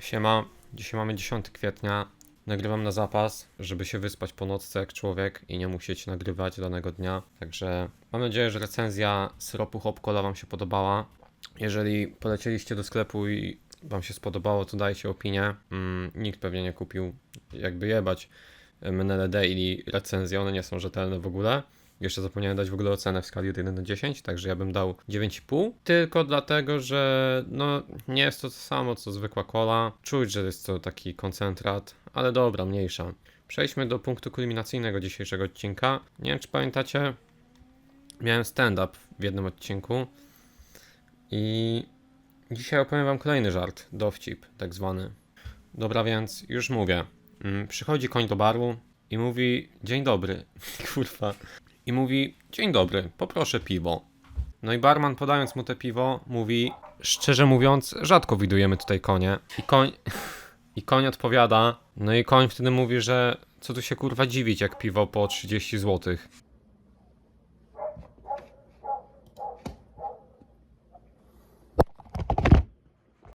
Siema, dzisiaj mamy 10 kwietnia. Nagrywam na zapas, żeby się wyspać po nocce jak człowiek i nie musieć nagrywać danego dnia. Także mam nadzieję, że recenzja syropu Hop Cola Wam się podobała. Jeżeli polecieliście do sklepu i Wam się spodobało, to dajcie opinię. Mm, nikt pewnie nie kupił, jakby jebać Menele Daily recenzje, one nie są rzetelne w ogóle. Jeszcze zapomniałem dać w ogóle ocenę w skali od 1 do 10, także ja bym dał 9,5. Tylko dlatego, że no nie jest to to samo co zwykła cola. Czuć, że jest to taki koncentrat, ale dobra, mniejsza. Przejdźmy do punktu kulminacyjnego dzisiejszego odcinka. Nie wiem, czy pamiętacie, miałem stand-up w jednym odcinku i dzisiaj opowiem wam kolejny żart, dowcip tak zwany. Dobra, więc już mówię. Mm, Przychodzi koń do baru i mówi dzień dobry. Kurwa. I mówi dzień dobry, poproszę piwo. No i barman podając mu te piwo mówi szczerze mówiąc rzadko widujemy tutaj konie. I koń... I koń odpowiada, no i koń wtedy mówi, że co tu się kurwa dziwić jak piwo po 30 zł.